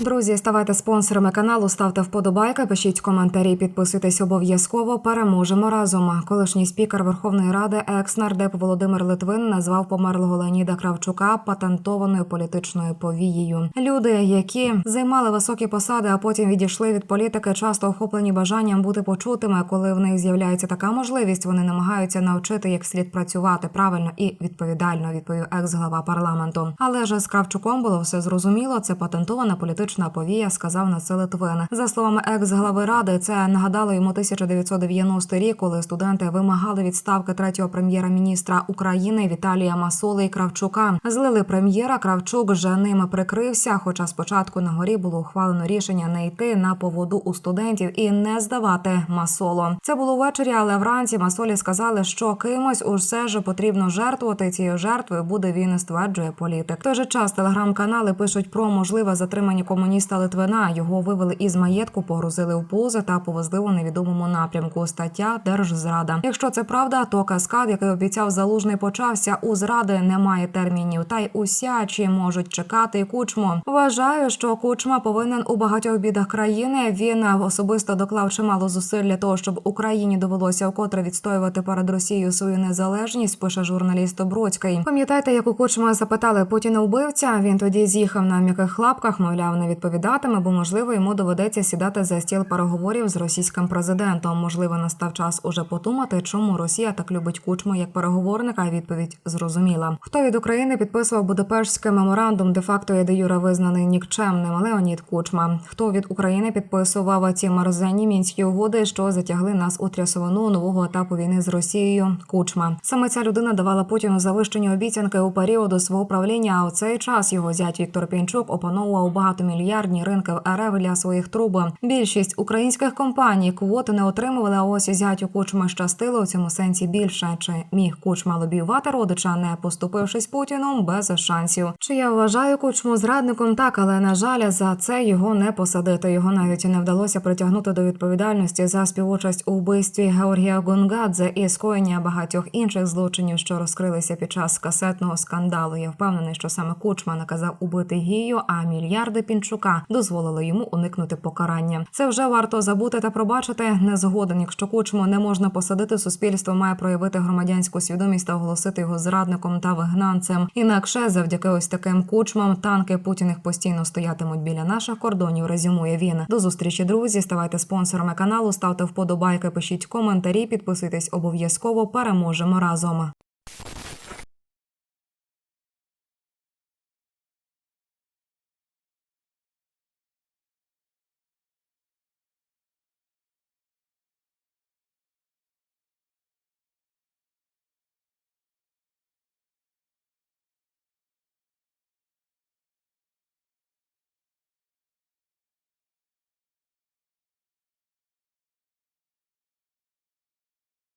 Друзі, ставайте спонсорами каналу, ставте вподобайки, пишіть коментарі, підписуйтесь обов'язково. Переможемо разом. Колишній спікер Верховної Ради, екс-нардеп Володимир Литвин назвав померлого Леоніда Кравчука патентованою політичною повією. Люди, які займали високі посади, а потім відійшли від політики, часто охоплені бажанням бути почутими. Коли в них з'являється така можливість, вони намагаються навчити, як слід працювати правильно і відповідально. Відповів екс-глава парламенту. Але ж з Кравчуком було все зрозуміло. Це патентована політична повія, сказав на це Литвин. За словами екс-глави ради, це нагадало йому 1990 рік, коли студенти вимагали відставки третього прем'єра-міністра України Віталія Масоли і Кравчука. Злили прем'єра. Кравчук вже ними прикрився. Хоча спочатку на горі було ухвалено рішення не йти на поводу у студентів і не здавати Масоло. Це було ввечері, але вранці Масолі сказали, що кимось усе ж потрібно жертвувати. Цією жертвою буде він, стверджує політик. В той же час телеграм-канали пишуть про можливе затримання комуніста Литвина. Його вивели із маєтку, погрузили в пузи та повезли у невідомому напрямку. Стаття Держзрада. Якщо це правда, то каскад, який обіцяв залужний, почався у зради. Немає термінів. Та й усячі можуть чекати і кучму. Вважаю, що кучма повинен у багатьох бідах країни. Він особисто доклав чимало зусиль для того, щоб Україні довелося вкотре відстоювати перед Росією свою незалежність. Пише журналіст Бродський. Пам'ятаєте, як у кучма запитали Путіна вбивця? Він тоді з'їхав на м'яких лапках, мовляв, не відповідатиме, бо можливо йому доведеться сідати за стіл переговорів з російським президентом. Можливо, настав час уже подумати, чому Росія так любить кучму як переговорника. Відповідь зрозуміла. Хто від України підписував Будапештський меморандум, де факто є де юра визнаний нікчемним Леонід Кучма. Хто від України підписував ці мерзенні мінські угоди, що затягли нас у трясовину нового етапу війни з Росією? Кучма саме ця людина давала Путіну завищені обіцянки у періоду свого правління. А у цей час його зять Віктор Пінчук опановував багатомільярдні ринки в РФ для своїх труб. Більшість українських компаній квоти не отримували. А ось зятю Кучма щастило у цьому сенсі більше. Чи міг Кучма лобіювати родича, не поступившись Путіном без шансів? Чи я вважаю Кучму зрадником? Так, але на жаль, за це його не посадити. Його навіть не вдалося притягнути до відповідальності за співучасть у вбивстві Георгія Гонгадзе і скоєння багатьох інших злочинів, що розкрилися під час касетного скандалу. Я впевнений, що саме Кучма наказав убити Гію, а мільярди Пінчука дозволили йому уникнути покарання. Це вже варто забути та пробачити. Не згоден, якщо Кучму не можна посадити, суспільство має проявити громадянську свідомість та оголосити його зрадником та вигнанцем. Інакше, завдяки ось таким кучмам, танки путіних постійно стоятимуть біля наших кордонів. Резюмує він. До зустрічі, друзі. Ставайте спонсорами каналу, ставте вподобайки, пишіть коментарі, підписуйтесь обов'язково. Переможемо разом.